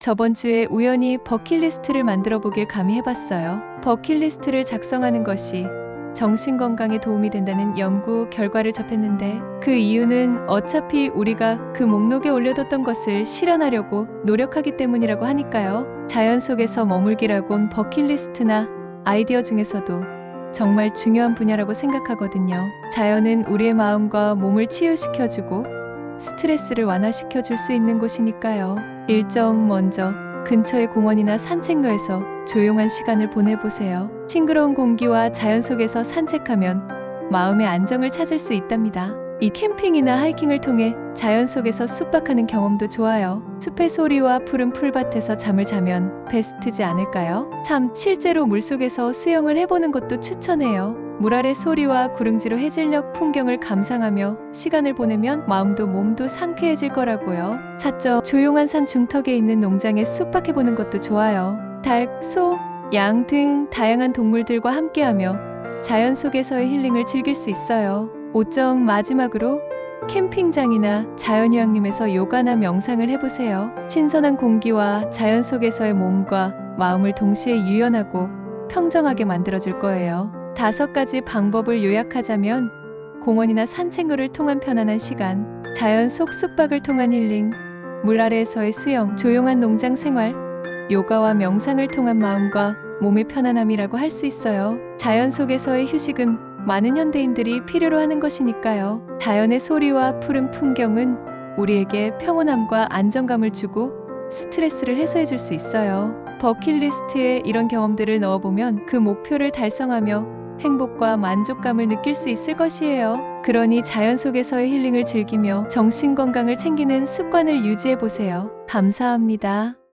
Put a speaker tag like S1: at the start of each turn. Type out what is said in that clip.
S1: 저번 주에 우연히 버킷리스트를 만들어 보길 감히 해봤어요. 버킷리스트를 작성하는 것이 정신 건강에 도움이 된다는 연구 결과를 접했는데 그 이유는 어차피 우리가 그 목록에 올려뒀던 것을 실현하려고 노력하기 때문이라고 하니까요. 자연 속에서 머물기라곤 버킷리스트나 아이디어 중에서도 정말 중요한 분야라고 생각하거든요. 자연은 우리의 마음과 몸을 치유시켜주고 스트레스를 완화시켜 줄 수 있는 곳이니까요. 일정 먼저 근처의 공원이나 산책로에서 조용한 시간을 보내보세요. 싱그러운 공기와 자연 속에서 산책하면 마음의 안정을 찾을 수 있답니다. 이 캠핑이나 하이킹을 통해 자연 속에서 숙박하는 경험도 좋아요. 숲의 소리와 푸른 풀밭에서 잠을 자면 베스트지 않을까요? 참, 실제로 물속에서 수영을 해보는 것도 추천해요. 물 아래 소리와 구릉지로 해질녘 풍경을 감상하며 시간을 보내면 마음도 몸도 상쾌해질 거라고요. 사적 조용한 산 중턱에 있는 농장에 숙박해보는 것도 좋아요. 닭, 소, 양 등 다양한 동물들과 함께하며 자연 속에서의 힐링을 즐길 수 있어요. 5점 마지막으로 캠핑장이나 자연휴양림에서 요가나 명상을 해보세요. 신선한 공기와 자연 속에서의 몸과 마음을 동시에 유연하고 평정하게 만들어줄 거예요. 다섯 가지 방법을 요약하자면 공원이나 산책로를 통한 편안한 시간, 자연 속 숙박을 통한 힐링, 물 아래에서의 수영, 조용한 농장 생활, 요가와 명상을 통한 마음과 몸의 편안함이라고 할 수 있어요. 자연 속에서의 휴식은 많은 현대인들이 필요로 하는 것이니까요. 자연의 소리와 푸른 풍경은 우리에게 평온함과 안정감을 주고 스트레스를 해소해 줄 수 있어요. 버킷리스트에 이런 경험들을 넣어보면 그 목표를 달성하며 행복과 만족감을 느낄 수 있을 것이에요. 그러니 자연 속에서의 힐링을 즐기며 정신 건강을 챙기는 습관을 유지해 보세요. 감사합니다.